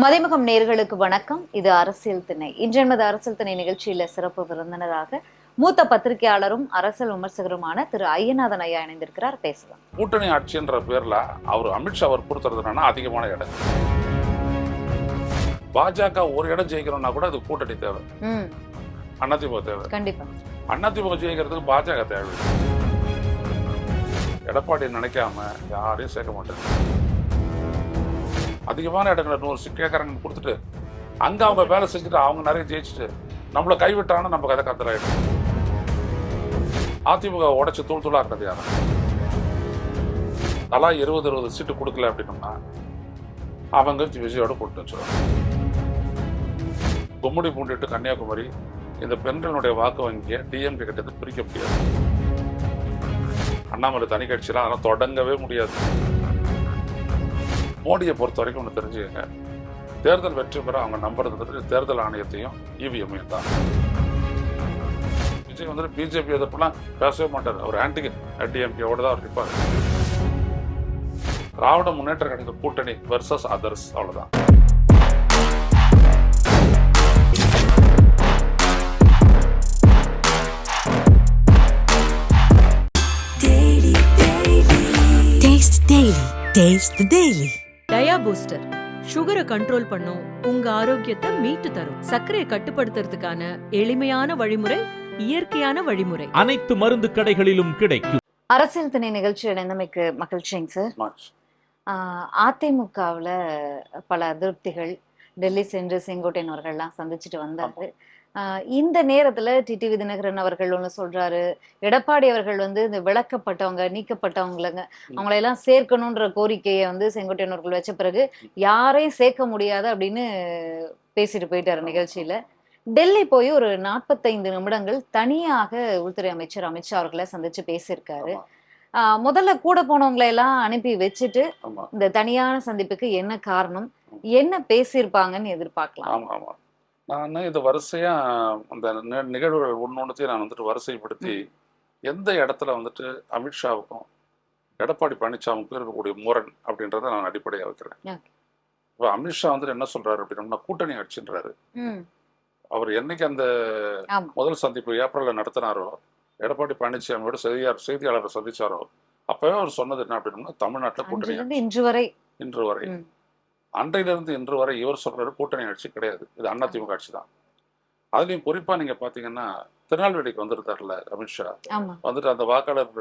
மதிமுகம் நேர்களுக்கு வணக்கம். இது அரசியல் திணை. இன்றென்பது அரசியல் திணை நிகழ்ச்சியில சிறப்பு விருந்தினராக மூத்த பத்திரிகையாளரும் அரசியல் விமர்சகருமான திரு ஐயநாதன் ஐயா இணைந்திருக்கிறார். பேசலாம். கூட்டணி ஆட்சின்ற பேர்ல அவர் அமித்ஷா அவர் கொடுத்துறது என்னன்னா அதிகமான இடம். பாஜக ஒரு இடம் ஜெயிக்கணும்னா கூட அது கூட்டணி தேவை. அதிமுக தேவை. கண்டிப்பா. அதிமுக ஜெயிக்கிறதுக்கு பாஜக தேவை. எடப்பாடி நினைக்காம யாரையும் சேர்க்க மாட்டாங்க அதிகமான இடங்களை நூறு சீட் கொடுத்துட்டு அங்க அவங்க வேலை செஞ்சுட்டு அவங்க நிறைய ஜெயிச்சுட்டு நம்மள கைவிட்டாங்கன்னா நம்ம கதை கத்தலாயிடும் அதிமுக உடச்சி தூள் தூளாக இருக்கிறது யாரும் தலா இருபது இருபது சீட்டு கொடுக்கல அப்படின்னோம்னா அவங்க விஜயோட கூட்டு வச்சிருவாங்க. கும்முடி பூண்டிட்டு கன்னியாகுமரி இந்த பெண்களுடைய வாக்கு வங்கியை டிஎம்கே கிட்ட பிரிக்க முடியாது. அண்ணாமலை தனி கட்சியெலாம் அதெல்லாம் தொடங்கவே முடியாது. மோடியை பொறுத்த வரைக்கும் ஒன்று தெரிஞ்சுக்கங்க. தேர்தல் வெற்றி பெற அவங்க நம்புறது தேர்தல் ஆணையத்தையும் இவிஎம்மையும் தான். விஜய் வந்துட்டு பிஜேபி எதிர்ப்புலாம் பேசவே மாட்டார். அவர் ஆன்டி டிஎம்கேவோட தான் அவர் நிற்பார் திராவிட முன்னேற்ற கழக கூட்டணி வெர்சஸ் அதர்ஸ் அவ்வளோதான் Taste the Daily. பூஸ்டர் சுகரை கண்ட்ரோல் பண்ணும். உங்க ஆரோக்கியத்தை மீட்டு தரும். சர்க்கரையை கட்டுப்படுத்துறதுக்கான எளிமையான வழிமுறை இயற்கையான வழிமுறை. அனைத்து மருந்து கடைகளிலும் கிடைக்கும். அரசியல் திணை நிகழ்ச்சி இணைந்தமைக்கு மகிழ்ச்சிங்க சார். அதிமுகவுல பல அதிருப்திகள். டெல்லி சென்று செங்கோட்டையன் அவர்கள்லாம் சந்திச்சுட்டு வந்தாரு. இந்த நேரத்துல டிடிவி தினகரன் அவர்கள் ஒண்ணு சொல்றாரு. எடப்பாடி அவர்கள் வந்து இந்த விளக்கப்பட்டவங்க நீக்கப்பட்டவங்களங்க அவங்களை எல்லாம் சேர்க்கணுன்ற கோரிக்கையை வந்து செங்கோட்டையன் அவர்கள் வச்ச பிறகு யாரையும் சேர்க்க முடியாது அப்படின்னு பேசிட்டு போயிட்டாரு நிகழ்ச்சியில. டெல்லி போய் ஒரு நாற்பத்தைந்து நிமிடங்கள் தனியாக உள்துறை அமைச்சர் அமித்ஷா அவர்களை சந்திச்சு பேசியிருக்காரு. முதல்ல கூட போனவங்களை எல்லாம் அனுப்பி வச்சுட்டு இந்த தனியான சந்திப்புக்கு என்ன காரணம் என்ன பேசியிருப்பாங்கன்னு எதிர்பார்க்கலாம். நான் இது வரிசையா அந்த நிகழ்வுகள் ஒன்னொன்னுத்தையும் நான் வந்துட்டு வரிசைப்படுத்தி எந்த இடத்துல வந்துட்டு அமித்ஷாவுக்கும் எடப்பாடி பழனிசாமிக்கும் இருக்கக்கூடிய முரண் அப்படின்றத நான் அடிப்படையா வைக்கிறேன். இப்போ அமித்ஷா வந்துட்டு என்ன சொல்றாரு அப்படின்னா கூட்டணி ஆட்சின்றாரு. அவர் என்னைக்கு அந்த. முதல் சந்திப்பு ஏப்ரல்ல நடத்தினாரோ எடப்பாடி பழனிசாமியோட செய்தியாளர் செய்தியாளரை சந்திச்சாரோ அப்பவே அவர் சொன்னது என்ன அப்படின்னா தமிழ்நாட்டில் கூட்டணி இன்று வரை. இன்று வரை. அன்றையிலிருந்து இன்று வரை இவர் சொல்றாரு கூட்டணி ஆட்சி கிடையாது. இது அதிமுக ஆட்சி தான் அதுலயும் குறிப்பா நீங்க பாத்தீங்கன்னா திருநெல்வேலிக்கு வந்திருந்தாருல அமித்ஷா வந்துட்டு அந்த வாக்காளர்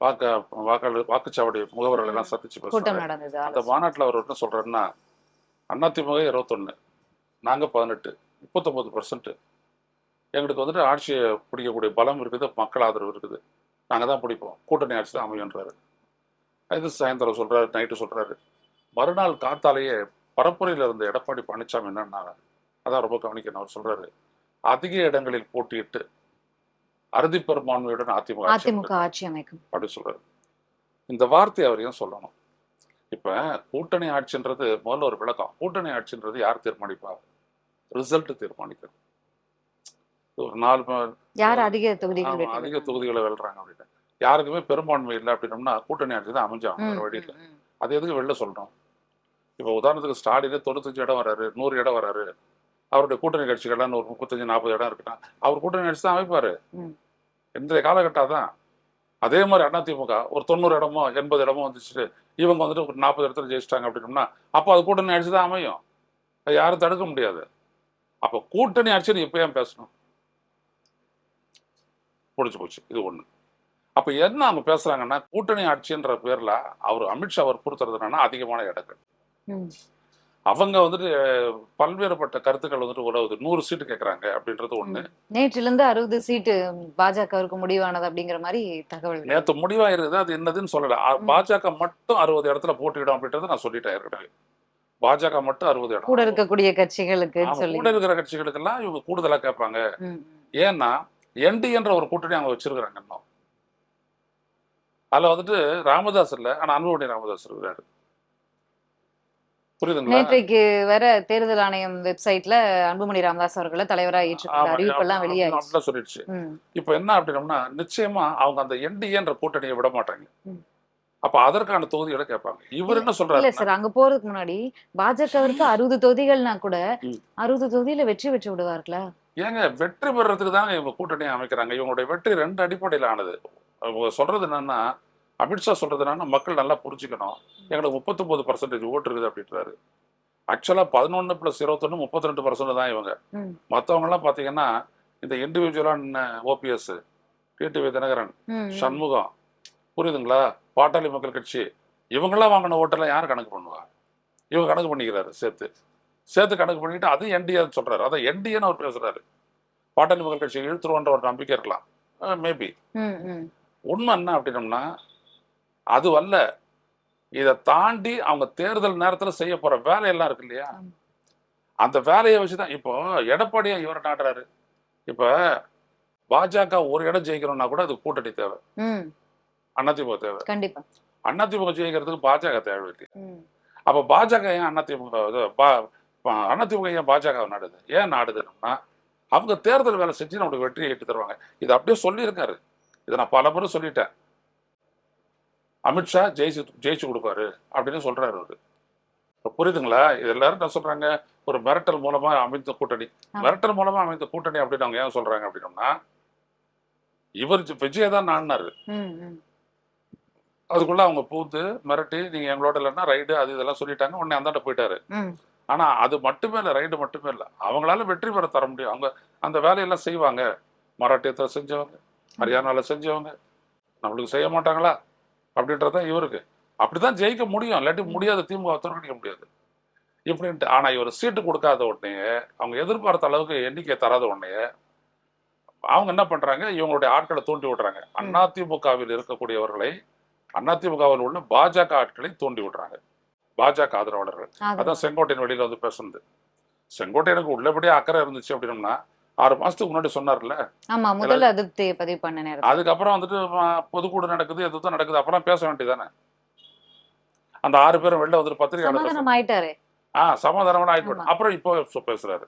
வாக்க வாக்காளர் வாக்குச்சாவடி முகவர்கள் எல்லாம் சந்திச்சு அந்த. மாநாட்டுல அவர் என்ன சொல்றாருன்னா அதிமுக இருபத்தொன்னு நாங்க பதினெட்டு முப்பத்தொன்பது பர்சன்ட் எங்களுக்கு வந்துட்டு ஆட்சியை பிடிக்கக்கூடிய பலம் இருக்குது மக்கள் ஆதரவு இருக்குது. நாங்க தான் பிடிப்போம். கூட்டணி ஆட்சி தான் அமையுன்றாரு இது சாயந்தரம் சொல்றாரு நைட்டு சொல்றாரு. மறுநாள் காத்தாலேயே பரப்புரையில் இருந்த எடப்பாடி பழனிசாமி என்னன்னா அதான் ரொம்ப கவனிக்கணும் அவர் சொல்றாரு. அதிக இடங்களில் போட்டியிட்டு அறுதி பெரும்பான்மையுடன் அதிமுக அதிமுக ஆட்சி அமைக்கும். அப்படி சொல்றாரு. இந்த வார்த்தை அவர் ஏன் சொல்லணும்? இப்ப கூட்டணி ஆட்சின்றது முதல்ல ஒரு விளக்கம். கூட்டணி ஆட்சின்றது யார் தீர்மானிப்பா? ரிசல்ட் தீர்மானிக்கிறது. ஒரு நாலு யார் அதிக தொகுதிகள் அதிக? தொகுதிகளை வெல்றாங்க அப்படின்னு. யாருக்குமே பெரும்பான்மை இல்லை அப்படின்னோம்னா கூட்டணி ஆட்சி தான் அமைஞ்சாங்க ம், வேற வழி இல்லை. ம், ம். அது எதுக்கு வெளில சொல்றோம்? இப்போ உதாரணத்துக்கு ஸ்டாலினே தொண்ணூத்தஞ்சு இடம் வராரு நூறு இடம் வராரு அவருடைய கூட்டணி கட்சிகள்லாம் ஒரு முப்பத்தஞ்சு நாற்பது இடம் இருக்குன்னா அவர் கூட்டணி கட்சி தான் அமைப்பாரு. இன்றைய காலகட்டம் தான் அதே மாதிரி அதிமுக ஒரு தொண்ணூறு இடமோ எண்பது இடமோ வந்துச்சு இவங்க வந்துட்டு ஒரு நாற்பது இடத்துல ஜெயிச்சிட்டாங்க அப்படின்னோம்னா அப்போ அது கூட்டணி ஆட்சி தான் அமையும். அது யாரும் தடுக்க முடியாது. அப்போ கூட்டணி ஆட்சின்னு இப்போ ஏன் பேசணும்? முடிஞ்சு போச்சு. இது ஒண்ணு. அப்ப என்ன அவங்க பேசுறாங்கன்னா கூட்டணி ஆட்சின்ற பேர்ல அவர் அமித்ஷா அவர் என்னன்னா அதிகமான இடங்கள். அவங்க வந்துட்டு பல்வேறுபட்ட கருத்துக்கள் வந்துட்டு உதவுது. நூறு சீட்டு கேட்கறாங்க அப்படின்றது ஒண்ணு. நேற்றிலிருந்து அறுபது சீட்டு பாஜகவிற்கு முடிவானது அப்படிங்கிற மாதிரி தகவல் நேத்து முடிவா இருக்குது அது என்னதுன்னு சொல்லல. பாஜக மட்டும் அறுபது இடத்துல போட்டியிடும் அப்படின்றத நான் சொல்லிட்டேன் ஏற்கனவே. பாஜக மட்டும் அறுபது இடம். கூட இருக்கக்கூடிய கட்சிகளுக்கு கூட இருக்கிற கட்சிகளுக்கெல்லாம் இவங்க கூடுதலா கேட்பாங்க. ஏன்னா என்டி என்ற ஒரு கூட்டணி அவங்க வச்சிருக்கிறாங்க இன்னும். அதுல வந்துட்டு ராமதாஸ் இல்ல ஆனா அன்புமணி ராமதாஸ் இருக்கிறாரு. புரியுதுங்களா? நேற்றைக்கு வேற தேர்தல் ஆணையம் வெப்சைட்ல அன்புமணி ராமதாஸ் அவர்களை தலைவரா ஏற்றுக்கொண்ட அறிவிப்பெல்லாம் அப்படிலாம் சொல்லிடுச்சு. இப்போ என்ன அப்படின்னோம்னா நிச்சயமா அவங்க அந்த என்டிஏன்ற கூட்டணியை விட மாட்டாங்க. அப்ப அதற்கான தொகுதிகளை கேட்பாங்க. இவர் என்ன இல்ல சொல்றாரு சார் அங்க போறதுக்கு முன்னாடி பாஜகவிற்கு அறுபது தொகுதிகள்னா கூட. அறுபது தொகுதியில வெற்றி பெற்று விடுவார்களா? ஏங்க வெற்றி பெறறதுக்கு தானே இவங்க கூட்டணியை அமைக்கிறாங்க. இவங்களுடைய வெற்றி ரெண்டு அடிப்படையில் ஆனது சொல்றது என்னன்னா அமித்ஷா என்னன்னா மக்கள் நல்லா புரிஞ்சுக்கணும். எங்களுக்கு முப்பத்தொன்பது பர்சன்டேஜ் ஓட்டு இருக்குது அப்படின்றாரு. ஆக்சுவலா பதினொன்னு பிளஸ் இருபத்தொன்னு முப்பத்தி ரெண்டு பர்சன்ட் தான் இவங்க. ம். மற்றவங்க எல்லாம் பாத்தீங்கன்னா இந்த இண்டிவிஜுவலான ஓபிஎஸ் டிடிவி தினகரன். சண்முகம் புரியுதுங்களா? பாட்டாளி மக்கள் கட்சி இவங்கெல்லாம் வாங்கின ஓட்டெல்லாம் யார் கணக்கு பண்ணுவா? இவங்க கணக்கு பண்ணிக்கிறாரு சேர்த்து. சேர்த்து கணக்கு பண்ணிட்டு அது என்டிஏ சொல்றாரு. அதை என்டிஏன்னு அவர் பேசுறாரு. பாட்டாளி மக்கள் கட்சி இழுத்துருவோன்ற ஒரு நம்பிக்கை இருக்கலாம். மேபி. உண்மை என்ன அப்படின்னம்னா அது அல்ல இதை தாண்டி அவங்க தேர்தல் நேரத்துல செய்ய போற வேலையெல்லாம் இருக்கு இல்லையா. அந்த வேலையை வச்சுதான் இப்போ எடப்பாடியா இவரை நாடுறாரு இப்ப பாஜக ஒரு இடம் ஜெயிக்கணும்னா கூட அது கூட்டணி தேவை. அதிமுக தேவை. கண்டிப்பா. அதிமுக ஜெயிக்கிறதுக்கு பாஜக தேவை ம், அப்ப பாஜக ஏன் அதிமுக அதிமுக ஏன் பாஜக நாடுது? ஏன் நாடுதுன்னா அவங்க தேர்தல் வேலை செஞ்சு நம்மளுக்கு வெற்றியை ஈட்டு தருவாங்க. இது அப்படியே சொல்லியிருக்காரு. இதை நான் பல முறை சொல்லிட்டேன். அமித்ஷா ஜெயிச்சு ஜெயிச்சு கொடுப்பாரு அப்படின்னு சொல்றாரு அவரு. புரியுதுங்களா? இது எல்லாரும் என்ன சொல்றாங்க? ஒரு மிரட்டல் மூலமா அமைந்த கூட்டணி. மிரட்டல் மூலமா அமைந்த கூட்டணி அப்படின்னு அவங்க ஏன் சொல்றாங்க அப்படின்னம்னா இவர் விஜய தான் நாடினாரு. அதுக்குள்ள அவங்க பூத்து மிரட்டி நீங்க எங்களோட இல்லைன்னா ரைடு அது இதெல்லாம் சொல்லிட்டாங்க. உடனே அந்தாண்ட போயிட்டாரு. ஆனா அது மட்டுமே இல்லை ரைடு மட்டுமே இல்லை. அவங்களால வெற்றி பெற தர முடியும். அவங்க அந்த வேலையெல்லாம் செய்வாங்க. மராட்டியத்தில் செஞ்சவங்க ஹரியானால செஞ்சவங்க. நம்மளுக்கு செய்ய மாட்டாங்களா? அப்படின்றதான் இவருக்கு. அப்படிதான் ஜெயிக்க முடியும். இல்லாட்டி முடியாது திமுக தோற்கடிக்க முடியாது. இப்படின்ட்டு ஆனா இவர் சீட்டு கொடுக்காத உடனே அவங்க எதிர்பார்த்த அளவுக்கு எண்ணிக்கை தராத உடனே அவங்க என்ன பண்றாங்க? இவங்களுடைய ஆட்களை தூண்டி விடுறாங்க. அதிமுகவில் இருக்கக்கூடியவர்களை அதிமுகவில் உள்ள பாஜக ஆட்களை தூண்டி விடுறாங்க. பாஜக ஆதரவாளர்கள். அது- அதான் செங்கோட்டையன் வெளியில வந்து பேசுனது. செங்கோட்டையனுக்கு உள்ளபடியே அக்கறை இருந்துச்சு அப்படின்னம்னா ஆறு மாசத்துக்கு முன்னாடி சொன்னார்ல. ஆமா முதல் அதிருப்தியை பதிவு பண்ண நேரம் அதுக்கப்புறம் வந்துட்டு ம- பொதுக்கூடு நடக்குது எதுவும் நடக்குது. அப்புறம் பேச வேண்டியதானே அந்த ஆறு பேரும் வெளில வந்துட்டு சமாதானம் ஆயிட்டாரு. ஆ சமாதானம் ஆயிட்டு. அப்புறம் இப்போ பேசுறாரு.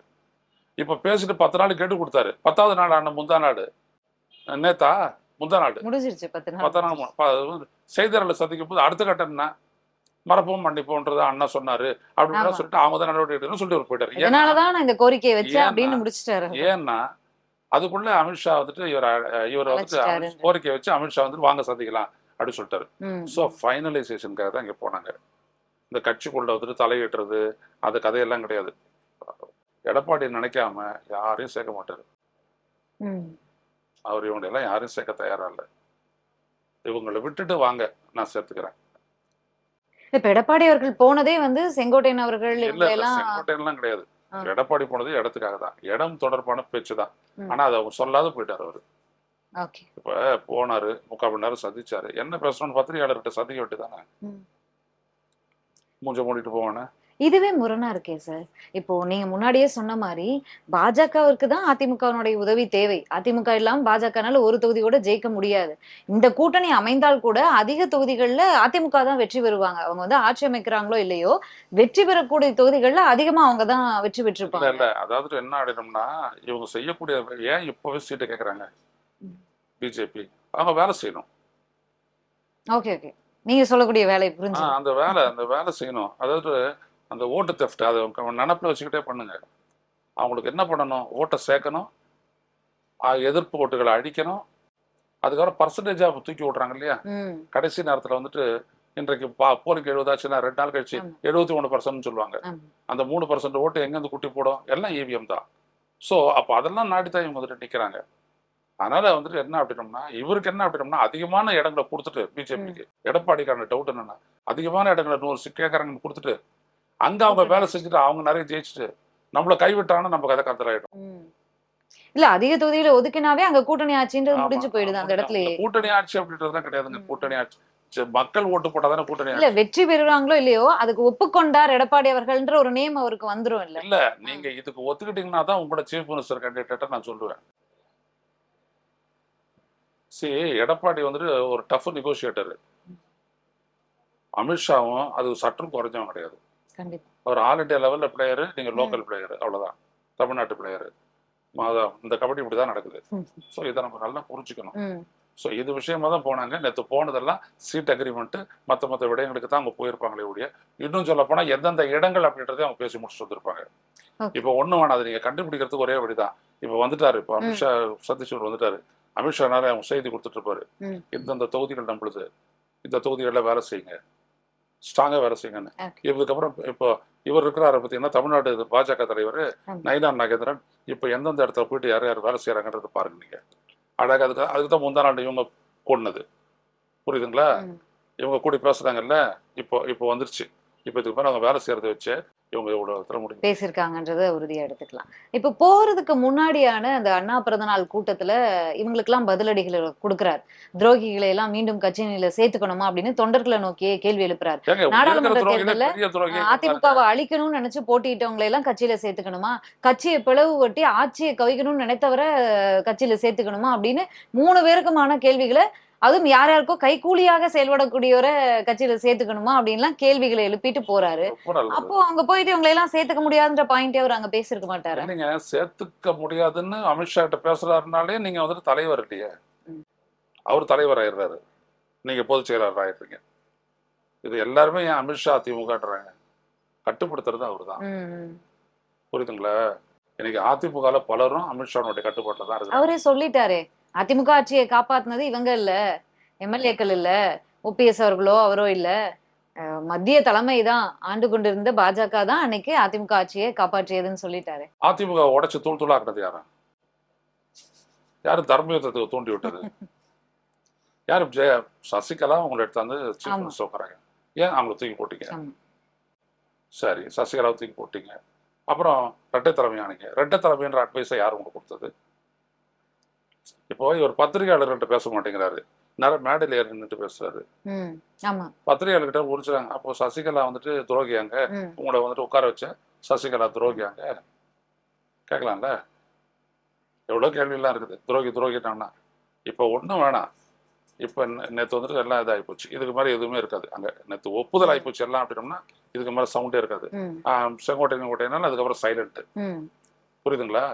இப்ப பேசிட்டு பத்து நாள் கெடு கொடுத்தாரு. பத்தாவது நாள் ஆன முந்தா நாடு நேத்தா முந்தா நாடு முடிஞ்சிருச்சு பத்து நாள். பத்தாம் நாள் செய்தியாளர்களை சந்திக்கும் போது அடுத்த கட்டம் என்ன? மறப்போம் மன்னிப்போம்ன்றத அண்ணா சொன்னாரு அப்படின்னு. சொல்லிட்டு அவங்க தான் நடவடிக்கை எடுக்கணும்னு சொல்லிட்டு போயிட்டாரு. ஏன்னா- இந்த கோரிக்கையை ஏன்னா- அப்படின்னு முடிச்சிட்டாரு. ஏன்னா அதுக்குள்ள அமித்ஷா வந்துட்டு இவர் இவர் வந்துட்டு அழைச்சிட்டாரு. அமித் கோரிக்கை வச்சு அமித்ஷா வந்துட்டு வாங்க சந்திக்கலாம் அப்படின்னு சொல்லிட்டாரு. ஸோ ஃபைனலைசேஷனுக்காக தான் இங்க போனாங்க. இந்த கட்சிக்குள்ள வந்துட்டு தலையிடுறது அது கதையெல்லாம் கிடையாது. எடப்பாடி நினைக்காம யாரையும் சேர்க்க மாட்டாரு. அவர் இவங்க எல்லாம் யாரையும் சேர்க்க தயாரா இல்லை. இவங்களை விட்டுட்டு வாங்க நான் சேர்த்துக்கிறேன். இப்ப எடப்பாடி அவர்கள் போனதே வந்து செங்கோட்டையன் அவர்கள் செங்கோட்டையெல்லாம் கிடையாது. எடப்பாடி போனது இடத்துக்காக தான். இடம் தொடர்பான பேச்சு தான். ஆனா அதை அவங்க சொல்லாத போயிட்டாரு அவரு. இப்ப போனாரு முக்கால் மணி நேரம் சந்திச்சாரு. என்ன பேசணும்னு பத்திரிகையாளர்கிட்ட சந்திக்க வேண்டியதானே ம். மூஞ்ச மூடிட்டு போவானே? இதுவே முரணா இருக்கே சார் இப்போ நீங்க முன்னாடியே சொன்ன மாதிரி பாஜகவிற்கு தான் அதிமுகவினுடைய உதவி தேவை. அதிமுக இல்லாம பாஜகனால ஒரு தொகுதி கூட ஜெயிக்க முடியாது. இந்த கூட்டணி அமைந்தால் கூட அதிக தொகுதிகள்ல அதிமுக தான் வெற்றி பெறுவாங்க. அவங்க வந்து ஆட்சி அமைக்கிறாங்களோ இல்லையோ வெற்றி பெறக்கூடிய தொகுதிகள்ல அதிகமா அவங்க தான் வெற்றி பெற்றிருப்பாங்க. இல்ல அதாவது என்ன ஆடினோம்னா இவங்க செய்யக்கூடிய ஏன் இப்பவே சீட்டை கேக்குறாங்க? ம். பிஜேபி. அவங்க வேலை செய்யணும். Okay okay. நீங்க சொல்லக்கூடிய வேலை புரிஞ்சு அந்த வேலை அந்த வேலை செய்யணும். அதாவது அந்த ஓட்டு தெஃப்ட் அதை நினப்பில் வச்சுக்கிட்டே பண்ணுங்க. அவங்களுக்கு என்ன பண்ணணும்? ஓட்டை சேர்க்கணும். எதிர்ப்பு ஓட்டுகளை அழிக்கணும். அதுக்கப்புறம் பர்சன்டேஜாக தூக்கி விட்றாங்க இல்லையா? கடைசி நேரத்தில் வந்துட்டு இன்றைக்கு பா போலிக்கு எழுபதாச்சுன்னா ரெண்டு நாள் கழிச்சு. எழுபத்தி மூணு பர்சன்ட் சொல்லுவாங்க. அந்த மூணு பர்சன்ட் ஓட்டு எங்கேருந்து குட்டி போடும்? எல்லாம் இவிஎம் தான். ஸோ அப்போ அதெல்லாம் நாடி தான் இவங்க வந்துட்டு நிற்கிறாங்க அதனால வந்துட்டு என்ன அப்படின்னோம்னா இவருக்கு என்ன அப்படின்னோம்னா அதிகமான இடங்களை கொடுத்துட்டு பிஜேபிக்கு எடப்பாடிக்கான டவுட் என்னன்னா அதிகமான இடங்களை நூறு கேட்கறாங்கன்னு கொடுத்துட்டு அங்க அவங்க வேலை செஞ்சுட்டு அவங்க நிறைய ஜெயிச்சுட்டு நம்மள கைவிட்டாங்கன்னா நம்ம கதை கத்தலாயிடும். இல்ல அதிக தொகுதியில ஒதுக்கினாவே அங்க கூட்டணி ஆட்சின்றது முடிஞ்சு போயிடுது அந்த இடத்துலயே. கூட்டணி ஆட்சி அப்படின்றதுலாம் கிடையாதுங்க. கூட்டணி ஆட்சி. மக்கள் ஓட்டு போட்டாதானே கூட்டணி இல்ல வெற்றி பெறுறாங்களோ இல்லையோ அதுக்கு ஒப்புக்கொண்டார் எடப்பாடி அவர்கள்ன்ற ஒரு நேம் அவருக்கு வந்துரும் இல்ல. இல்ல நீங்க இதுக்கு ஒத்துக்கிட்டீங்கன்னா தான் உங்களோட சீஃப் மினிஸ்டர் கேண்டிடேட்டை நான் சொல்லுவேன். சரி எடப்பாடி வந்துட்டு ஒரு டஃப் நெகோசியேட்டர் அமித்ஷாவும் அது சற்றும் குறைஞ்சவன் கிடையாது. அவர் ஆல் இண்டியா லெவல்ல பிளேயரு நீங்க லோக்கல் பிளேயர் அவ்வளவுதான். தமிழ்நாட்டு பிளேயரு மாதா இந்த கபடி இப்படி தான் நடக்குது. ஸோ இதை நம்ம நல்லா புரிஞ்சுக்கணும். ஸோ இது விஷயமா தான் போனாங்க. நேற்று போனதெல்லாம் சீட் அக்ரிமெண்ட்டு மற்ற மற்ற விடயங்களுக்கு தான் அவங்க போயிருப்பாங்களே ஒழிய இன்னும் சொல்ல போனால் எந்தெந்த இடங்கள் அப்படின்றதே அவங்க பேசி முடிச்சுட்டு வந்திருப்பாங்க. இப்போ ஒன்றும் வேணாம். அது நீங்கள் கண்டுபிடிக்கிறதுக்கு ஒரே வழிதான். இப்போ வந்துட்டாரு. இப்போ அமித்ஷா சதீஸ்வர் வந்துட்டாரு. அமித்ஷா நேரம் அவங்க செய்தி கொடுத்துட்டு இருப்பாரு. இந்தந்த தொகுதிகள் நம்மளுது இந்த தொகுதிகளில் வேலை செய்யுங்க. ஸ்ட்ராங்காக வேலை செய்யுங்கன்னு. இதுக்கப்புறம் இப்போ இவர் இருக்கிறாரு பார்த்தீங்கன்னா தமிழ்நாடு பாஜக தலைவர். நயினா நாகேந்திரன் இப்போ எந்தெந்த இடத்துல போயிட்டு யார் யார் வேலை செய்கிறாங்கன்றத பாருங்க நீங்கள் அழகாக அதுக்கு அதுக்கு தான் முந்தா நாள் இவங்க கொன்னது புரியுதுங்களா. இவங்க கூடி பேசுகிறாங்கல்ல இப்போ இப்போ வந்துருச்சு இப்போ இதுக்கு மேலே அவங்க வேலை செய்கிறத வச்சு இவங்க இவ்வளோ தர முடியும் பேசியிருக்காங்கன்றத உறுதியா எடுத்துக்கலாம். இப்ப போறதுக்கு முன்னாடியான அந்த அண்ணா பிறந்தநாள் கூட்டத்துல இவங்களுக்கெல்லாம் பதிலடிகளை கொடுக்கிறார். துரோகிகளை எல்லாம் மீண்டும் கட்சியில சேர்த்துக்கணுமா அப்படின்னு தொண்டர்களை நோக்கியே கேள்வி எழுப்புறாரு. நாடாளுமன்ற தேர்தல்ல, அதிமுகவை அழிக்கணும்னு நினைச்சு போட்டியிட்டவங்களை எல்லாம் கட்சியில சேர்த்துக்கணுமா? கட்சியை பிளவு வட்டி ஆட்சியை கவிக்கணும்னு நினைத்தவரை கட்சியில சேர்த்துக்கணுமா அப்படின்னு மூணு பேருக்குமான கேள்விகளை அதுவும் யார் யாருக்கோ கைகூலியாக செயல்படக்கூடியவரை கட்சியில சேர்த்துக்கணுமா அப்படின்லாம் கேள்விகளை எழுப்பிட்டு போறாரு. அப்போ அங்க போயிட்டு இவங்களை எல்லாம் சேர்த்துக்க முடியாதுன்ற பாயிண்டே அவர் அங்க பேசிருக்க மாட்டாரு. இல்லைங்க சேர்த்துக்க முடியாதுன்னு அமித்ஷா கிட்ட பேசுறாருனாலே நீங்க வந்துட்டு தலைவர் இல்லையே. அவர் தலைவர் ஆயிடுறாரு. நீங்க பொதுச் செயலாளர் ஆயிடுறீங்க. இது எல்லாருமே ஏன் அமித்ஷா அதிமுகன்றாங்க கட்டுப்படுத்துறது அவர் தான் புரியுதுங்களா? இன்னைக்கு அதிமுகல பலரும் அமித்ஷானுடைய கட்டுப்பாட்டில் தான் இருக்காங்க. அவரே சொல்லிட்டாரே. அதிமுக ஆட்சியை காப்பாத்துனது இவங்க இல்ல. எம்எல்ஏக்கள் இல்ல. ஓபிஎஸ் அவர்களோ அவரோ இல்ல. மத்திய தலைமை தான் ஆண்டு கொண்டிருந்த பாஜக தான் அன்னைக்கு அதிமுக ஆட்சியை காப்பாற்றியதுன்னு சொல்லிட்டாரு. அதிமுக உடைச்சு தூள் தூளாக்குனது யாரும் யாரு? தர்மயுத்தத்துக்கு தூண்டி விட்டது? யாரு ஜெய சசிகலா உங்களை எடுத்தாந்து உட்காராங்க ஏன் அவங்கள தூக்கி போட்டீங்க. சரி சசிகலாவை தூக்கி போட்டீங்க. அப்புறம் ரெட்டை தலைமை ஆனீங்க ரெட்டை தலைமைன்ற அட்வைஸை யார் உங்களுக்கு கொடுத்தது? இப்போ இவர் பத்திரிகையாளர்கிட்ட பேச மாட்டேங்கிறாரு. நிறைய மேடையில் ஏறி நின்றுட்டு பேசுறாரு பத்திரிகையாளர்கிட்ட உரிச்சுறாங்க அப்போ சசிகலா வந்துட்டு துரோகியாங்க. உங்களை வந்துட்டு உட்கார வச்ச சசிகலா துரோகியாங்க. கேட்கலாம்ல? எவ்வளோ கேள்வியெல்லாம் இருக்குது. துரோகி துரோகிட்டான்னா. இப்போ ஒன்றும் வேணாம். இப்போ நேற்று வந்துட்டு எல்லாம் இதாகி போச்சு. இதுக்கு மாதிரி எதுவுமே இருக்காது. அங்கே நேற்று ஒப்புதல் ஆகி போச்சு. எல்லாம் அப்படின்னோம்னா இதுக்கு மேலே சவுண்டே இருக்காது. செங்கோட்டை செங்கோட்டைனால அதுக்கப்புறம் சைலண்ட்டு புரியுதுங்களா?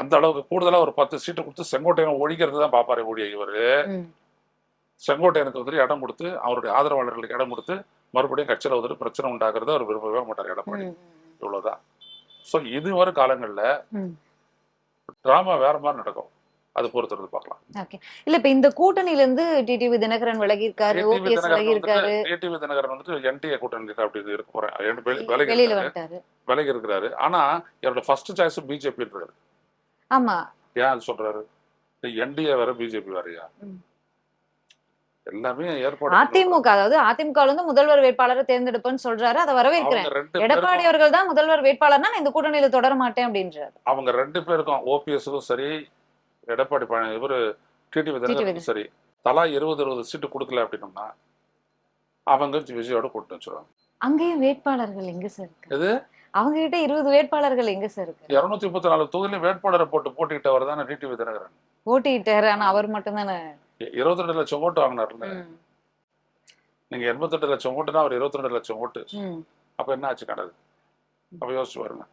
அந்த அளவுக்கு கூடுதலாக ஒரு பத்து சீட்டு கொடுத்து செங்கோட்டையனை ஒழிக்கிறது தான் பார்ப்பாரு ஒழிய இவர். செங்கோட்டையனுக்கு வந்துட்டு இடம் கொடுத்து அவருடைய ஆதரவாளர்களுக்கு இடம் கொடுத்து மறுபடியும் கட்சியில் வந்துட்டு பிரச்சனை உண்டாக்குறத அவர் விரும்பவே மாட்டார் எடப்பாடி. ம் இவ்வளவுதான். ஸோ இது வரும் காலங்களில். ட்ராமா வேற மாதிரி நடக்கும். அது பொறுத்திருந்து பார்க்கலாம். இல்ல இப்ப இந்த கூட்டணியில இருந்து டிடிவி தினகரன் விலகி இருக்காரு ஓபிஎஸ் விலகி தினகரன் இருக்காரு ஏடிவி தினகரன் வந்துட்டு என்டிஏ கூட்டணி அப்படி இருக்க போறேன். விலகி இருக்கிறாரு. ஆனா என்னோட ஃபர்ஸ்ட் சாய்ஸ் பிஜேபி இருக்காரு. ஆமா. ஏன் அது சொல்றாரு? என்டிஏ வேற பிஜேபி வேறயா. எல்லாமே ஏற்பாடு அதிமுக அதாவது அதிமுக இருந்து முதல்வர் வேட்பாளரை தேர்ந்தெடுப்பேன்னு சொல்றாரு அதை வரவேற்கிறேன் எடப்பாடி அவர்கள் தான் முதல்வர் வேட்பாளர்னா நான் இந்த கூட்டணியில தொடர மாட்டேன் அப்படின்றாரு. அவங்க ரெண்டு பேருக்கும் ஓபிஎஸ்க்கும் சரி எடப்பாடி பழனி இவரு டிடிவி சரி தலா இருபது இருபது சீட்டு கொடுக்கல அப்படின்னோம்னா அவங்க விஜயோட கூட்டு வச்சிருவாங்க அங்கேயும் வேட்பாளர்கள் எங்க சார் எது? அவங்க கிட்ட இருபது வேட்பாளர்கள் எங்க சார் இருக்கு? இருநூத்தி முப்பத்தி நாலு தொகுதியிலும் வேட்பாளரை போட்டு போட்டிக்கிட்டவர் தானே டிடிவி தினகரன். போட்டிட்டாரு ஆனா அவர் மட்டும் தானே இருபத்தி ரெண்டு லட்சம் ஓட்டு வாங்கினார்ல நீங்க எண்பத்தெட்டு லட்சம் ஓட்டுனா அவர் இருபத்தி ரெண்டு லட்சம் ஓட்டு. அப்ப என்ன ஆச்சு கணக்கு அப்ப யோசிச்சு பாருங்க.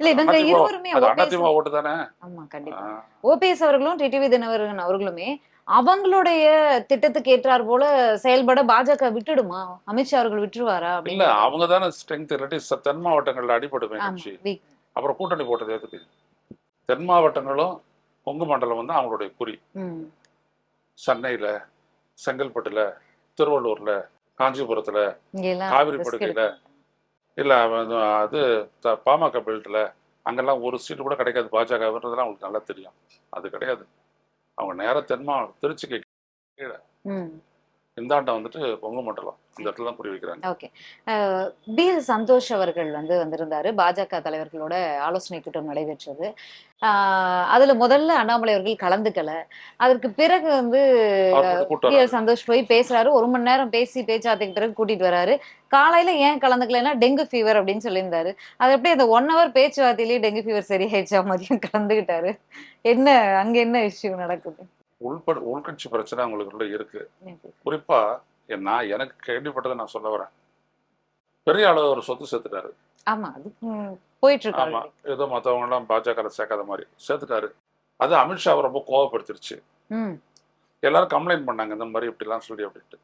இல்ல இவங்க இருவருமே அதிமுக ஓட்டு தானே ஆமா கண்டிப்பா. ஓபிஎஸ் அவர்களும் டிடிவி தினகரன் அவர்களுமே அவங்களுடைய திட்டத்துக்கு ஏற்றார் போல செயல்பட பாஜக விட்டுடுமா? அமித்ஷா அவர்கள் விட்டுருவாரா இல்ல அவங்க தானே ஸ்ட்ரென்த் இல்லாட்டி தென் மாவட்டங்கள்ல கட்சி. weak. அப்புறம் கூட்டணி போட்டது எதுக்கு? தென் மாவட்டங்களும் கொங்கு மண்டலம் வந்து அவங்களுடைய குறி. சென்னையில செங்கல்பட்டுல திருவள்ளூர்ல காஞ்சிபுரத்துல காவிரி எடுக்க இல்ல அது பாமக பெல்ட்ல அங்கெல்லாம் ஒரு சீட்டு கூட கிடைக்காது பாஜகன்றதுலாம் அவங்களுக்கு நல்லா தெரியும். அது கிடையாது. அவங்க நேரம் தென்மா திருச்சிக்கு கீழே. இந்தாண்ட வந்துட்டு கொங்கு மண்டலம். இந்த இடத்துல தான் குறி வைக்கிறாங்க ஓகே பி சந்தோஷ் அவர்கள் வந்து வந்திருந்தாரு. பாஜக தலைவர்களோட ஆலோசனை கூட்டம் நடைபெற்றது. அதுல முதல்ல அண்ணாமலை அவர்கள் கலந்துக்கல. அதற்கு பிறகு வந்து பி சந்தோஷ் போய் பேசுறாரு. ஒரு மணி நேரம் பேசி பேச்சுவார்த்தைக்கு பிறகு கூட்டிட்டு வராரு. காலையில ஏன் கலந்துக்கலைன்னா டெங்கு ஃபீவர் அப்படின்னு சொல்லியிருந்தாரு. அது எப்படி அந்த ஒன் ஹவர் பேச்சுவார்த்தையிலேயே டெங்கு ஃபீவர் சரியாயிடுச்சா மதியம் கலந்துக்கிட்டாரு. என்ன அங்க என்ன இஷ்யூ நடக்குது? உள்பட உள்கட்சி பிரச்சனை அவங்களுக்குள்ள இருக்கு. குறிப்பா நான் எனக்கு கேள்விப்பட்டதை நான் சொல்ல வரேன். பெரிய அளவு ஒரு சொத்து சேர்த்துட்டாரு. ஆமா போயிட்டு ஆமா இருக்காரு ஏதோ மற்றவங்க எல்லாம் பாஜக சேர்க்காத மாதிரி சேர்த்துட்டாரு. அது அமித்ஷாவை ரொம்ப கோவப்படுத்திருச்சு. எல்லாரும் கம்ப்ளைண்ட் பண்ணாங்க இந்த மாதிரி இப்படிலாம் சொல்லி அப்படின்ட்டு.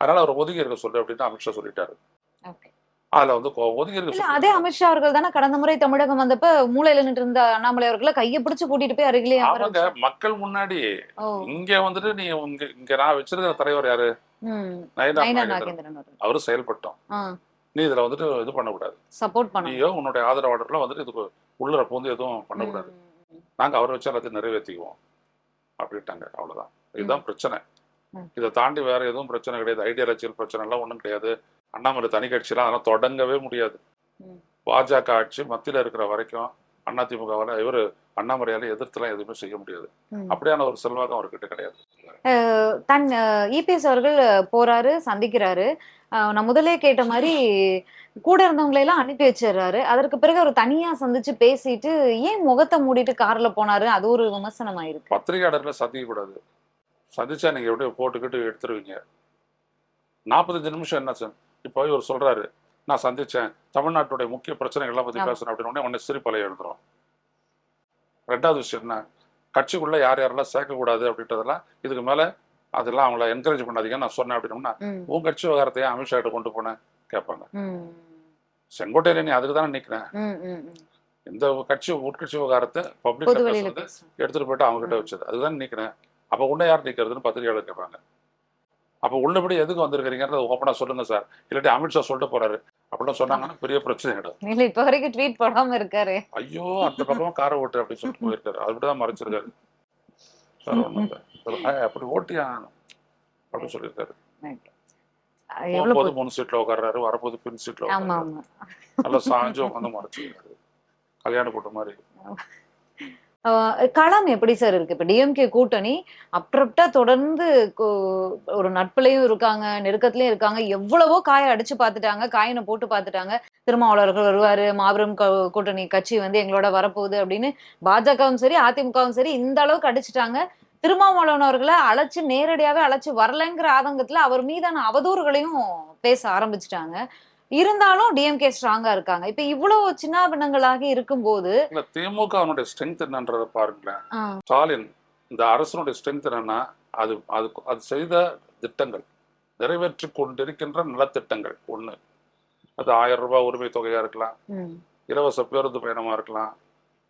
அதனால அவர் ஒதுங்கி இருக்க சொல்லு அப்படின்னு அமித்ஷா சொல்லிட்டாரு. அதுல வந்து ஒதுங்கி இருக்க அதே அமித்ஷா அவர்கள் தானே கடந்த முறை தமிழகம் வந்தப்ப மூலையில நின்று இருந்த அண்ணாமலை அவர்களை கையை பிடிச்சு கூட்டிட்டு போய் அருகிலே அவங்க. மக்கள் முன்னாடி இங்க வந்துட்டு நீ இங்க இங்க நான் வச்சிருக்கிற தலைவர் யாரு? அவரு செயல்பட்டோம். நீ இதுல வந்துட்டு இது பண்ணக்கூடாது. சப்போர்ட் பண்ணணும். நீயோ உன்னுடைய ஆதரவாளர்லாம் வந்துட்டு இதுக்கு உள்ளர பூந்து எதுவும் பண்ணக்கூடாது. நாங்க அவரை வச்சு எல்லாத்தையும் நிறைவேற்றிக்குவோம் அப்படின்ட்டாங்க. அவ்வளவுதான். இதுதான் பிரச்சனை. இதை தாண்டி வேற எதுவும் பிரச்சனை கிடையாது. ஐடியா அரசியல் பிரச்சனை எல்லாம் ஒண்ணும் கிடையாது. அண்ணாமலை தனி கட்சியெல்லாம் அதெல்லாம் தொடங்கவே முடியாது. பாஜக ஆட்சி மத்தியில இருக்கிற வரைக்கும் அதிமுகவால இவரு அண்ணாமலையால எதிர்த்துலாம் எதுவுமே செய்ய முடியாது. அப்படியான ஒரு செல்வாக்கம் அவர்கிட்ட கிடையாது. தன் இபிஎஸ் அவர்கள் போறாரு சந்திக்கிறாரு. நான் முதலே கேட்ட மாதிரி கூட இருந்தவங்களை எல்லாம் அனுப்பி வச்சிடுறாரு. அதற்கு பிறகு அவர் தனியா சந்திச்சு பேசிட்டு ஏன் முகத்தை மூடிட்டு கார்ல போனாரு? அது ஒரு விமர்சனம் ஆயிருக்கு பத்திரிகையாளர்களை சந்திக்க கூடாது சந்திச்சா நீங்க எப்படியோ போட்டுக்கிட்டு எடுத்துருவீங்க. நாற்பத்தஞ்சு நிமிஷம் என்ன சார்? இப்போ இவர் சொல்றாரு நான் சந்திச்சேன். தமிழ்நாட்டுடைய முக்கிய பிரச்சனைகள்லாம் பத்தி ஆமா. பேசுறேன். அப்படின்னு உடனே உடனே சிரிப்பலைய எழுதுறோம் ரெண்டாவது விஷயம் என்ன? கட்சிக்குள்ள யார் யாரெல்லாம் சேர்க்கக்கூடாது அப்படின்றதெல்லாம் இதுக்கு மேல அதெல்லாம் அவங்கள என்கரேஜ் பண்ணாதீங்க நான் சொன்னேன் அப்படின்னோம்னா ம், உன் கட்சி விவகாரத்தையே அமித்ஷா கிட்ட கொண்டு போனேன் கேட்பாங்க. செங்கோட்டையில நீ அதுக்கு தானே ம். இந்த கட்சி உட்கட்சி விவகாரத்தை பப்ளிக் எடுத்துட்டு போயிட்டு அவங்க கிட்ட வச்சது அதுதான் நிக்கிறேன். அப்ப உன்னை யார் நிக்கிறதுன்னு பத்திரிகையாளர் கேட்பாங்க. அப்ப உள்ளபடி எதுக்கு வந்திருக்கிறீங்கன்றத ஓப்பனா சொல்லுங்க சார் இல்லாட்டி அமித்ஷா சொல்லிட்டு போறாரு. அப்படின்னு சொன்னாங்கன்னா பெரிய பிரச்சனை ஆயிடும். இல்ல இப்ப வரைக்கும் ட்வீட் போடாம இருக்காரு. ஐயோ அந்த பக்கமா காரை ஓட்டு அப்படின்னு சொல்லிட்டு போயிருக்காரு. அப்படிதான் மறைச்சிருக்காரு. சார் ஆ, அப்படி ஓட்டியா? அப்படின்னு சொல்லியிருக்காரு. போகும்போது மூணு சீட்ல உட்கார்றாரு. வரப்போது பின் சீட்ல நல்லா சாஞ்சு உட்காந்து மறைச்சிருக்காரு. கல்யாண கூட்டம் மாதிரி. களம் எப்படி சார் இருக்கு? இப்ப டிஎம்கே கூட்டணி அப்ரப்டா தொடர்ந்து ஒரு நட்புலயும் இருக்காங்க நெருக்கத்திலயும் இருக்காங்க. எவ்வளவோ காய அடிச்சு பார்த்துட்டாங்க காயினை போட்டு பார்த்துட்டாங்க. திருமாவளவர்கள் வருவாரு மாபெரும் கூட்டணி கட்சி வந்து எங்களோட வரப்போகுது அப்படின்னு பாஜகவும் சரி அதிமுகவும் சரி இந்த அளவுக்கு அடிச்சுட்டாங்க. திருமாவளவன் அவர்களை அழைச்சு நேரடியாவே அழைச்சு வரலைங்கிற ஆதங்கத்துல அவர் மீதான அவதூறுகளையும் பேச ஆரம்பிச்சுட்டாங்க. இருந்தாலும் டிஎம்கே ஸ்ட்ராங்கா இருக்காங்க. இப்ப இவ்வளவு சின்னாபின்னங்களாகி இருக்கும்போது இல்ல திமுக அவனுடைய ஸ்ட்ரென்த் என்னன்றதை பாருங்களேன். ஸ்டாலின் இந்த அரசனுடைய ஸ்ட்ரென்த் என்னன்னா அது அது அது செய்த திட்டங்கள் நிறைவேற்றி கொண்டிருக்கின்ற நலத்திட்டங்கள். ஒண்ணு அது ஆயிரம் ரூபாய் உரிமை தொகையா இருக்கலாம் இலவச பேருந்து பயணமா இருக்கலாம்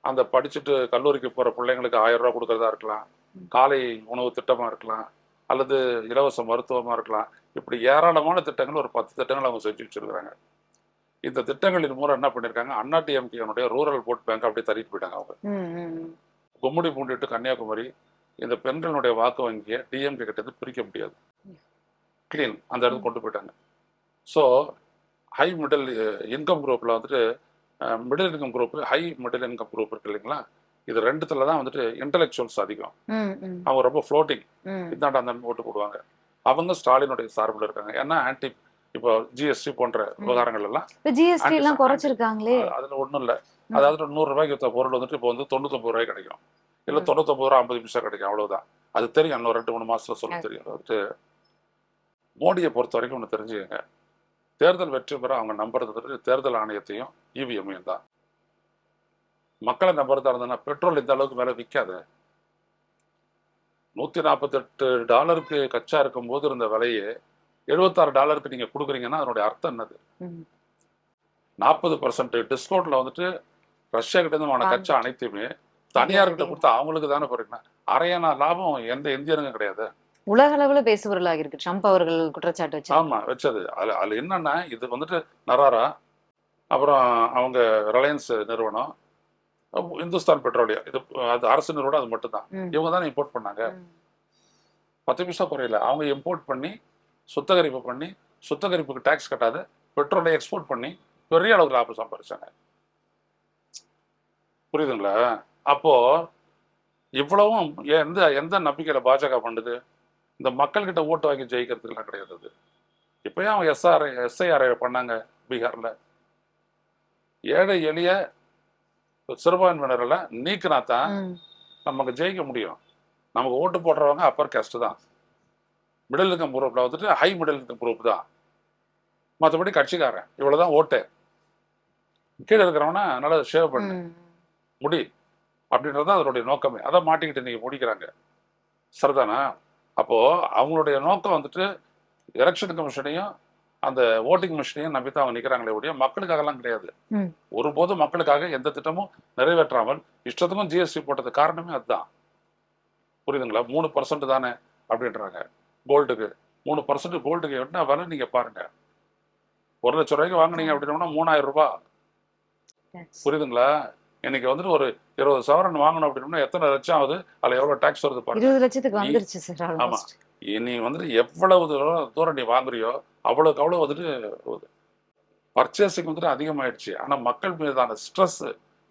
அந்த படிச்சுட்டு கல்லூரிக்கு போற பிள்ளைங்களுக்கு ஆயிரம் ரூபாய் கொடுக்கறதா இருக்கலாம் காலை உணவு திட்டமா இருக்கலாம் அல்லது இலவச மருத்துவமா இருக்கலாம். இப்படி ஏராளமான திட்டங்கள் ஒரு பத்து திட்டங்கள் அவங்க செஞ்சு வச்சிருக்காங்க இந்த திட்டங்களின் மூலம் என்ன பண்ணிருக்காங்க? அண்ணா டிஎம்கேனுடைய ரூரல் போட் பேங்க் அப்படியே தள்ளிட்டு போயிட்டாங்க அவங்க. கும்முடி பூண்டிட்டு கன்னியாகுமரி இந்த பெண்களுடைய வாக்கு வங்கியை டிஎம்கே கிட்ட பிரிக்க முடியாது. கிளீன் அந்த இடத்துக்கு கொண்டு போயிட்டாங்க. ஸோ ஹை மிடில் இன்கம் குரூப்பில் வந்துட்டு middle income group high middle income group இருக்கு இல்லைங்களா? இது ரெண்டுத்துல தான் வந்துட்டு இன்டெலெக்சுவல்ஸ் அதிகம். அவங்க ரொம்ப ஃப்ளோட்டிங் ம். இந்தாண்ட அந்த ஓட்டு போடுவாங்க. அவங்க ஸ்டாலினுடைய சார்பில் இருக்காங்க. ஏன்னா ஆன்டி இப்போ ஜிஎஸ்டி போன்ற விவகாரங்கள் எல்லாம் ஜிஎஸ்டி எல்லாம் குறைச்சிருக்காங்களே. அது- அதுல ஒண்ணும் இல்ல. அதாவது நூறு ரூபாய்க்கு வித்த பொருள் வந்துட்டு இப்போ வந்து தொண்ணூத்தொம்பது ரூபாய் கிடைக்கும். இல்ல. தொண்ணூத்தொம்பது ரூபா ஐம்பது நிமிஷம் கிடைக்கும் அவ்வளவுதான். அது தெரியும். இன்னும் ரெண்டு மூணு மாசத்துல சொல்ல. தெரியும். வந்துட்டு மோடியை பொறுத்த வரைக்கும் ஒன்று தெரிஞ்சுக்கங்க. தேர்தல் வெற்றி பெற அவங்க நம்புறது தேர்தல் ஆணையத்தையும் இவிஎம்மையும் தான். மக்களை நம்புறதா இருந்ததுன்னா பெட்ரோல் இந்த அளவுக்கு மேல விற்காது நூத்தி நாற்பத்தெட்டு டாலருக்கு கச்சா இருக்கும் போது இருந்த விலையே எழுபத்தாறு டாலருக்கு நீங்க கொடுக்குறீங்கன்னா அதனுடைய அர்த்தம் என்னது. நாற்பது பர்சன்ட் டிஸ்கவுண்ட்ல வந்துட்டு ரஷ்யா கிட்ட இருந்து. கச்சா அனைத்துமே தனியார் கிட்ட கொடுத்தா அவங்களுக்கு தானே போறீங்க அரையானா லாபம் எந்த இந்தியனுக்கும் கிடையாது. உலக அளவுல பேசுபொருளாக இருக்கு. ட்ரம்ப் அவர்கள் குற்றச்சாட்டு வச்சு ஆமா வச்சது. அதுல அதுல என்னன்னா இது வந்துட்டு நராரா அப்புறம் அவங்க ரிலையன்ஸ் நிறுவனம் இந்துஸ்தான் பெட்ரோலியம். இது அது அரசு நிறுவனம் அது மட்டும்தான். இவங்க தானே இம்போர்ட் பண்ணாங்க. பத்து பைசா குறையல. அவங்க இம்போர்ட் பண்ணி சுத்தகரிப்பு பண்ணி சுத்தகரிப்புக்கு டாக்ஸ் கட்டாத பெட்ரோலை எக்ஸ்போர்ட் பண்ணி பெரிய அளவுக்கு லாபம் சம்பாதிச்சாங்க புரியுதுங்களா? அப்போ இவ்வளவும் எந்த எந்த நம்பிக்கையில பாஜக பண்ணுது? இந்த மக்கள்கிட்ட ஓட்டு வாங்கி ஜெயிக்கிறதுக்குலாம் கிடையாது இப்பயும் அவங்க எஸ்ஆர் எஸ்ஐஆர் பண்ணாங்க பீகார்ல. ஏழை எளிய சிறுபான்மையினரெல்லாம் நீக்கினா தான். நமக்கு ஜெயிக்க முடியும். நமக்கு ஓட்டு போடுறவங்க அப்பர் கேஸ்ட் தான். மிடில் இன்கம் குரூப்ல வந்துட்டு ஹை மிடில் இன்கம் குரூப் தான். மற்றபடி கட்சிக்காரன். இவ்வளவுதான் ஓட்டு. கீழே இருக்கிறவனா நல்லா ஷேவ் பண்ணு. முடி. அப்படின்றது தான் அதனுடைய நோக்கமே. அதை மாட்டிக்கிட்டு இன்னைக்கு முடிக்கிறாங்க. சரிதானா? அப்போ அவங்களுடைய நோக்கம் வந்துட்டு எலெக்ஷன் கமிஷனையும் அந்த ஓட்டிங் மிஷினையும் நம்பி தான் அவங்க நிற்கிறாங்களே ஒழிய மக்களுக்காகலாம் கிடையாது. ஒருபோதும் மக்களுக்காக எந்த திட்டமும் நிறைவேற்றாமல் இஷ்டத்துக்கும் ஜிஎஸ்டி போட்டது காரணமே அதுதான். புரியுதுங்களா? மூணு பர்சன்ட் தானே அப்படின்றாங்க. கோல்டுக்கு மூணு பர்சன்ட் கோல்டுக்கு என்ன விலை நீங்க பாருங்க. ஒரு லட்ச ரூபாய்க்கு வாங்குனீங்க அப்படின்னா மூணாயிரம் ரூபாய். புரியுதுங்களா? இன்னைக்கு வந்துட்டு ஒரு இருபது சவரன் வாங்கணும் அப்படின்னா எத்தனை லட்சம் ஆகுது? அதுல எவ்வளவு டாக்ஸ் வருது பாருங்க. இருபது லட்சத்துக்கு நீ- வந்துருச்சு சார் ஆமா. ஆல்மோஸ்ட் நீ வந்துட்டு எவ்வளவு தூரம் தூரம் நீ வாங்குறியோ அவ்வளவுக்கு அவ்வளவு வந்துட்டு பர்ச்சேசிங் வந்துட்டு அதிகமாயிடுச்சு. ஆனா மக்கள் மீதான ஸ்ட்ரெஸ்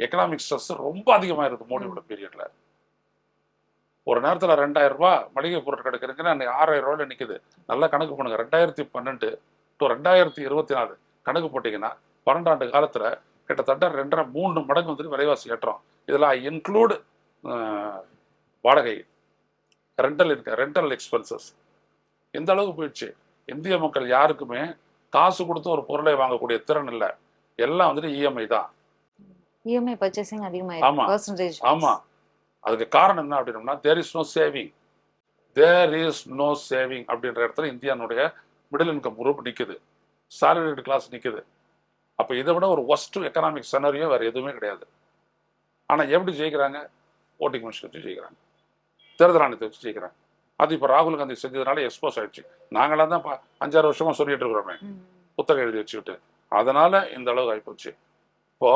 எக்கனாமிக் ஸ்ட்ரெஸ் ரொம்ப அதிகமாயிருக்கு மோடியோட பீரியட்ல ஒரு நேரத்துல ரெண்டாயிரம் ரூபாய் மளிகை பொருட்கள் எடுக்கிறீங்கன்னா அன்னைக்கு ஆறாயிரம் ரூபாயில நிக்குது. நல்லா கணக்கு பண்ணுங்க ரெண்டாயிரத்தி பன்னெண்டு டு ரெண்டாயிரத்தி இருபத்தி நாலு கணக்கு போட்டீங்கன்னா பன்னெண்டாண்டு காலத்துல கிட்டத்தட்ட ரெண்டரை மூணு மடங்கு வந்துட்டு விலைவாசி ஏற்றம். இதுல இன்க்ளூட் வாடகை ரெண்டல் இருக்க ரெண்டல் எக்ஸ்பென்சஸ் எந்த அளவுக்கு போயிடுச்சு. இந்திய மக்கள் யாருக்குமே காசு கொடுத்து ஒரு பொருளை வாங்கக்கூடிய திறன் இல்லை. எல்லாம் வந்துட்டு இஎம்ஐ தான். இஎம்ஐ பர்ச்சேசிங் ஆமா. அதுக்கு காரணம் என்ன அப்படின்னம்னா there is no saving there is no saving அப்படின்ற இடத்துல இந்தியானுடைய மிடில் இன்கம் குரூப் நிக்குது. சாலரிடு கிளாஸ் நிக்குது. அப்ப இதை விட ஒரு ஒஸ்ட் எக்கனாமிக் செனரியோ வேற எதுவுமே கிடையாது. ஆனா எப்படி ஜெயிக்கிறாங்க? ஓட்டிங் மிஷின் வச்சு ஜெயிக்கிறாங்க. தேர்தல் ஆணையத்தை வச்சு ஜெயிக்கிறாங்க. அது இப்போ ராகுல் காந்தி செஞ்சதுனால எக்ஸ்போஸ் ஆயிடுச்சு. நாங்களாம் தான் அஞ்சாறு வருஷமா சொல்லிட்டு இருக்கிறோமே. புத்தகம் எழுதி வச்சுக்கிட்டு. அதனால இந்த அளவு ஆகிப்போச்சு இப்போ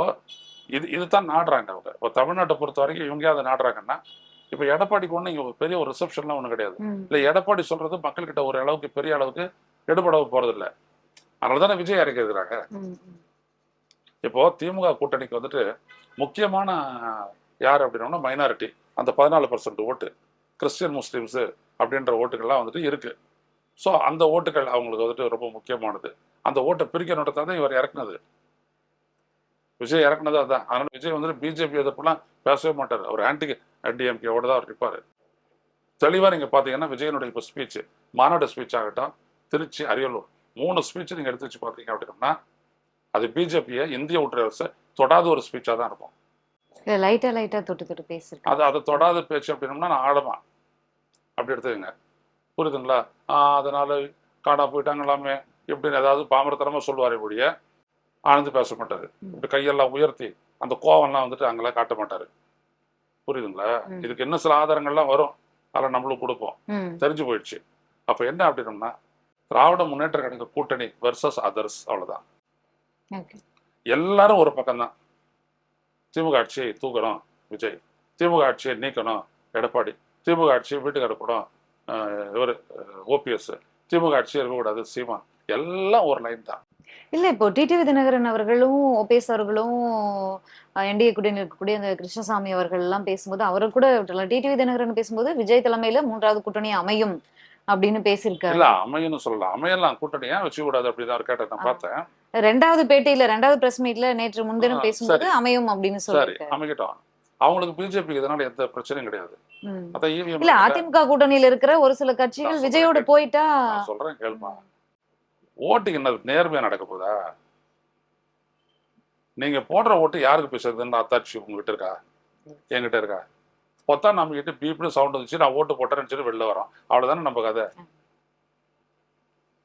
இது இதுதான் நாடுறாங்க அவங்க. இப்போ தமிழ்நாட்டை பொறுத்த வரைக்கும் இவங்க அதை நாடுறாங்கன்னா இப்போ எடப்பாடிக்கு ஒன்றும் இங்கே பெரிய ஒரு ரிசப்ஷன்லாம் ஒன்றும் கிடையாது. இல்லை எடப்பாடி சொல்றது மக்கள்கிட்ட ஒரு அளவுக்கு பெரிய அளவுக்கு எடுபட போறது இல்லை அதனால தானே விஜய் இறக்கி இருக்கிறாங்க இப்போ திமுக கூட்டணிக்கு வந்துட்டு முக்கியமான யார் அப்படின்னா மைனாரிட்டி அந்த பதினாலு பர்சன்ட் ஓட்டு. கிறிஸ்டியன் முஸ்லீம்ஸு அப்படின்ற ஓட்டுகள்லாம் வந்துட்டு இருக்கு. ஸோ அந்த ஓட்டுகள் அவங்களுக்கு வந்துட்டு ரொம்ப முக்கியமானது. அந்த ஓட்டை பிரிக்கணுன்றதை தான் இவர் இறக்குனது. விஜய் இறக்குனது அதான். அதனால விஜய் வந்துட்டு பிஜேபி எதிர்ப்புலாம் பேசவே மாட்டார். அவர் ஆன்டி டிஎம்கேவோட தான் அவர் இருப்பார். தெளிவாக நீங்கள் பார்த்தீங்கன்னா விஜயனுடைய இப்போ ஸ்பீச் மாநாடு ஸ்பீச் ஆகட்டும் திருச்சி அரியலூர் மூணு ஸ்பீச் நீங்கள் எடுத்து வச்சு பார்த்தீங்க அப்படின்னா அது பிஜேபியை இந்திய ஒன்றிய தொடாத ஒரு ஸ்பீச்சாக தான் இருக்கும். இல்ல லைட்டா லைட்டா தொட்டு தொட்டு பேசிருக்கேன் அது அதை தொடாத பேச்சு அப்படின்னம்னா நான் ஆழமா அப்படி எடுத்துக்கங்க. புரியுதுங்களா? அதனால காணா போயிட்டாங்களாமே இப்படின்னு ஏதாவது பாமரத்தனமா சொல்லுவாரே ஒழிய ஆழ்ந்து பேச மாட்டாரு இப்படி கையெல்லாம் உயர்த்தி அந்த கோவம்லாம் வந்துட்டு அங்கெல்லாம் காட்ட மாட்டாரு. புரியுதுங்களா. இதுக்கு இன்னும் சில ஆதாரங்கள்லாம் வரும். அதெல்லாம் நம்மளும் கொடுப்போம். தெரிஞ்சு போயிடுச்சு. அப்ப என்ன அப்படின்னம்னா திராவிட முன்னேற்ற கழக கூட்டணி வெர்சஸ் அதர்ஸ் அவ்வளவுதான். ஓகே. எல்லாரும் ஒரு பக்கம்தான். திமுக ஆட்சியை தூக்கணும் விஜய். திமுக ஆட்சியை நீக்கணும் எடப்பாடி. திமுக ஆட்சியை வீட்டுக்கு அனுப்பணும். இவர் ஓபிஎஸ். திமுக ஆட்சியை இருக்கக்கூடாது சீமான் எல்லாம் ஒரு லைன் தான். இல்ல இப்போ டிடிவி தினகரன் அவர்களும் ஓபிஎஸ் அவர்களும் என்டிஏ கூட்டணி இருக்கக்கூடிய அந்த கிருஷ்ணசாமி அவர்கள் எல்லாம் பேசும்போது அவரை கூட டிடிவி தினகரன் பேசும்போது விஜய் தலைமையில மூன்றாவது கூட்டணி அமையும் அப்படின்னு பேசியிருக்காரு. இல்ல அமையன்னு சொல்லலாம் அமையலாம். கூட்டணியா வச்சு கூடாது அப்படிதான் கேட்டதை நான் பார்த்தேன். ரெண்டாவது பேட்டியில ரெண்டாவது பிரஸ் மீட்ல நேற்று முன்தினம் பேசும்போது. அமையும் அப்படின்னு சொல்லியிருக்காரு. அமைக்கட்டும். அவங்களுக்கு பிஜேபி இதனால எந்த பிரச்சனையும் கிடையாது. இல்ல அதிமுக கூட்டணியில இருக்கிற ஒரு சில கட்சிகள் விஜயோட போயிட்டா சொல்றேன் கேள்மா. ஓட்டுக்கு என்ன நேர்மையா நடக்க போதா நீங்க போடுற ஓட்டு யாருக்கு பேசுறதுன்னு அத்தாட்சி உங்ககிட்ட இருக்கா? என்கிட்ட இருக்கா? பொத்தா நம்ம கிட்ட பீப்னு சவுண்ட் வந்துச்சு நான் ஓட்டு போட்டேன்னு சொல்லி வெளில வரோம். அவ்வளவுதானே நம்ம கதை.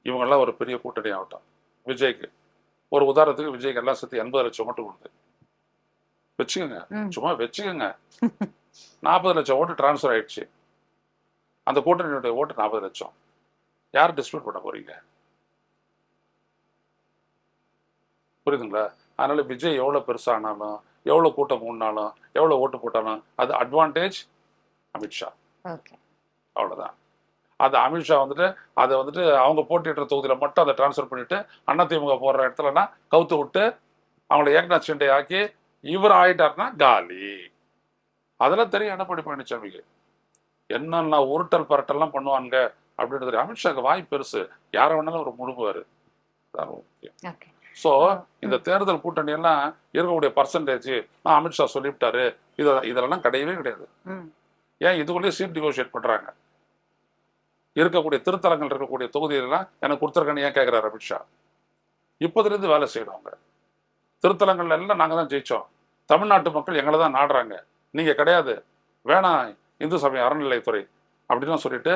இவங்கெல்லாம் ஒரு பெரிய கூட்டணி ஆகட்டும். விஜய்க்கு. ஒரு உதாரணத்துக்கு விஜய்க்கு எல்லாம் சேர்த்து எண்பது லட்சம் மட்டும் கொடுத்து. வச்சுக்கோங்க. சும்மா வச்சுக்கோங்க. நாற்பது லட்சம் ஓட்டு டிரான்ஸ்ஃபர் ஆயிடுச்சு. அந்த கூட்டணியுடைய ஓட்டு நாற்பது லட்சம். யார் டிஸ்பியூட் பண்ண போறீங்க? புரியுதுங்களா? அதனால விஜய் எவ்வளவு பெருசானாலும் எவ்வளவு கூட்டம் கூடினாலும் எவ்வளவு ஓட்டு போட்டாலும் அது அட்வான்டேஜ் அமித்ஷா ஓகே. அவ்வளவுதான். அது அமித்ஷா வந்துட்டு அதை வந்துட்டு அவங்க போட்டியிடுற தொகுதியில மட்டும் அதை டிரான்ஸ்ஃபர் பண்ணிட்டு அதிமுக போடுற இடத்துலனா கவுத்து விட்டு அவங்கள ஏக்நாத் ஷிண்டே ஆக்கி இவர் ஆயிட்டாருன்னா காலி. அதெல்லாம் தெரியும். எடப்பாடி பழனிசாமிக்கு என்னென்ன உருட்டல் பரட்டெல்லாம் பண்ணுவாங்க அப்படின்றது தெரியும். அமித்ஷாக்கு வாய் பெருசு. யாரை வேணாலும் முக்கியம் ஓகே. ஸோ இந்த தேர்தல் கூட்டணி எல்லாம் இருக்கக்கூடிய பர்சன்டேஜ் நான் அமித்ஷா சொல்லிவிட்டாரு. இத இதெல்லாம் கிடையவே கிடையாது. ஏன் இதுக்குள்ளேயே சீட் நெகோஷியேட் பண்றாங்க? இருக்கக்கூடிய திருத்தலங்கள் இருக்கக்கூடிய தொகுதியிலலாம் எனக்கு கொடுத்துருக்கேன்னு ஏன் கேட்குறாரு அமித்ஷா? இப்போதுலேருந்து வேலை செய்யணும் அவங்க. திருத்தலங்கள்ல எல்லாம் நாங்கள் தான் ஜெயிச்சோம். தமிழ்நாட்டு மக்கள் எங்களை தான் நாடுறாங்க. நீங்கள் கிடையாது. வேணாம் இந்து சமய அறநிலையத்துறை அப்படின்னு சொல்லிட்டு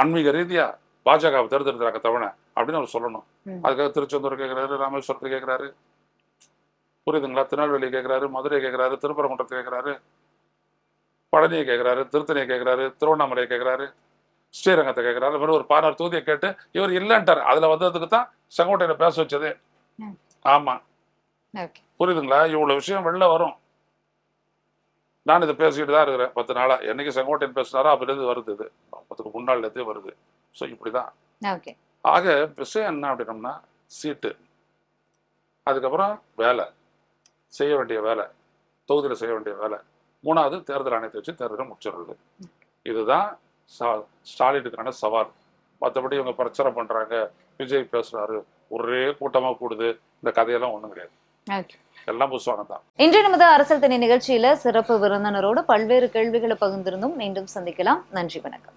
ஆன்மீக ரீதியாக பாஜகவை தேர்ந்தெடுக்கிறாங்க தவண அப்படின்னு அவர் சொல்லணும். அதுக்காக திருச்செந்தூர் கேட்குறாரு ராமேஸ்வரத்தை கேட்குறாரு புரியுதுங்களா? திருநெல்வேலி கேட்குறாரு மதுரை கேட்குறாரு திருப்பரங்குன்றத்தை கேட்குறாரு பழனியை கேட்குறாரு திருத்தணியை கேட்குறாரு திருவண்ணாமலையை கேட்குறாரு ஸ்ரீரங்கத்தை கேட்குறாரு வெறும் ஒரு பதினாறு தொகுதியை கேட்டு இவர் இல்லைன்ட்டார். அதில் வந்ததுக்கு தான் செங்கோட்டையில பேச வச்சதே. ஆமாம் புரியுதுங்களா? இவ்வளோ விஷயம் வெளில வரும். நான் இதை பேசிக்கிட்டு தான் இருக்கிறேன். பத்து நாளாக என்னைக்கு செங்கோட்டையன் பேசினாரோ அப்போலேருந்து வருது இது. அதுக்கு முன்னாள்லேருந்தே வருது. ஸோ இப்படி தான் ஓகே. ஆக விஷயம் என்ன அப்படின்னம்னா சீட்டு. அதுக்கப்புறம் வேலை. செய்ய வேண்டிய வேலை. தொகுதியில் செய்ய வேண்டிய வேலை. மூணாவது தேர்தல் ஆணையத்தை வச்சு தேர்தலை முடிச்சிடுறது. இதுதான் ஸ்டாலினுக்கான சவால். மற்றபடி இவங்க பிரச்சாரம் பண்ணுறாங்க விஜய் பேசுகிறாரு ஒரே கூட்டமாக கூடுது. இந்த கதையெல்லாம் ஒன்றும் கிடையாது. எல்லாம் புதுசாக தான். இன்றைய நமது அரசியல் திணை நிகழ்ச்சியில சிறப்பு விருந்தினரோடு பல்வேறு கேள்விகளை பகிர்ந்திருந்தும் மீண்டும் சந்திக்கலாம். நன்றி வணக்கம்.